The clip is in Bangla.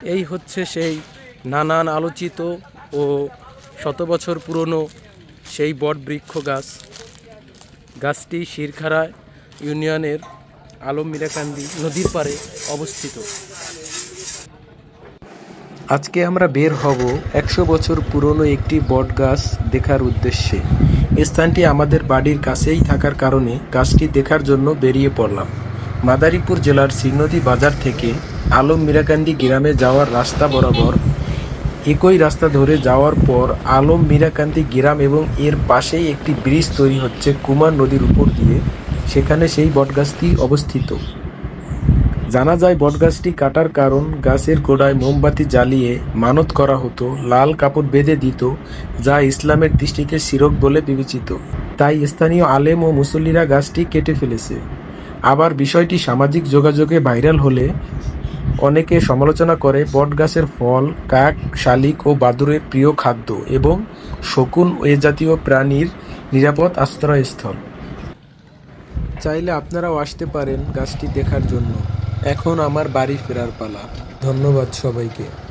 এই হচ্ছে সেই নানান আলোচিত ও শত বছর পুরনো সেই বট বৃক্ষ গাছ। গাছটি শিরখাড়া ইউনিয়নের আলম মিরাকান্দি নদীর পাড়ে অবস্থিত। আজকে আমরা বের হব একশো বছর পুরনো একটি বট গাছ দেখার উদ্দেশ্যে। স্থানটি আমাদের বাড়ির কাছেই থাকার কারণে গাছটি দেখার জন্য বেরিয়ে পড়লাম। মাদারীপুর জেলার সিংনদী বাজার থেকে আলম মিরাকান্দি গ্রামে যাওয়ার রাস্তা বরাবর একই রাস্তা ধরে যাওয়ার পর আলম মিরাকান্দি গ্রাম এবং এর পাশেই একটি ব্রিজ তৈরি হচ্ছে কুমার নদীর উপর দিয়ে। সেখানে সেই বটগাছটি অবস্থিত। জানা যায় বটগাছটি কাটার কারণ গাছের গোড়ায় মোমবাতি জ্বালিয়ে মানত করা হতো, লাল কাপড় বেঁধে দিত, যা ইসলামের দৃষ্টিতে শিরক বলে বিবেচিত। তাই স্থানীয় আলেম ও মুসল্লিরা গাছটি কেটে ফেলেছে। আবার বিষয়টি সামাজিক যোগাযোগে ভাইরাল হলে অনেকে সমালোচনা করে বটগাছের ফল, কাক, শালিক ও বাদুরের প্রিয় খাদ্য এবং শকুন এ জাতীয় প্রাণীর নিরাপদ আশ্রয়স্থল। চাইলে আপনারাও আসতে পারেন গাছটি দেখার জন্য। এখন আমার বাড়ি ফেরার পালা। ধন্যবাদ সবাইকে।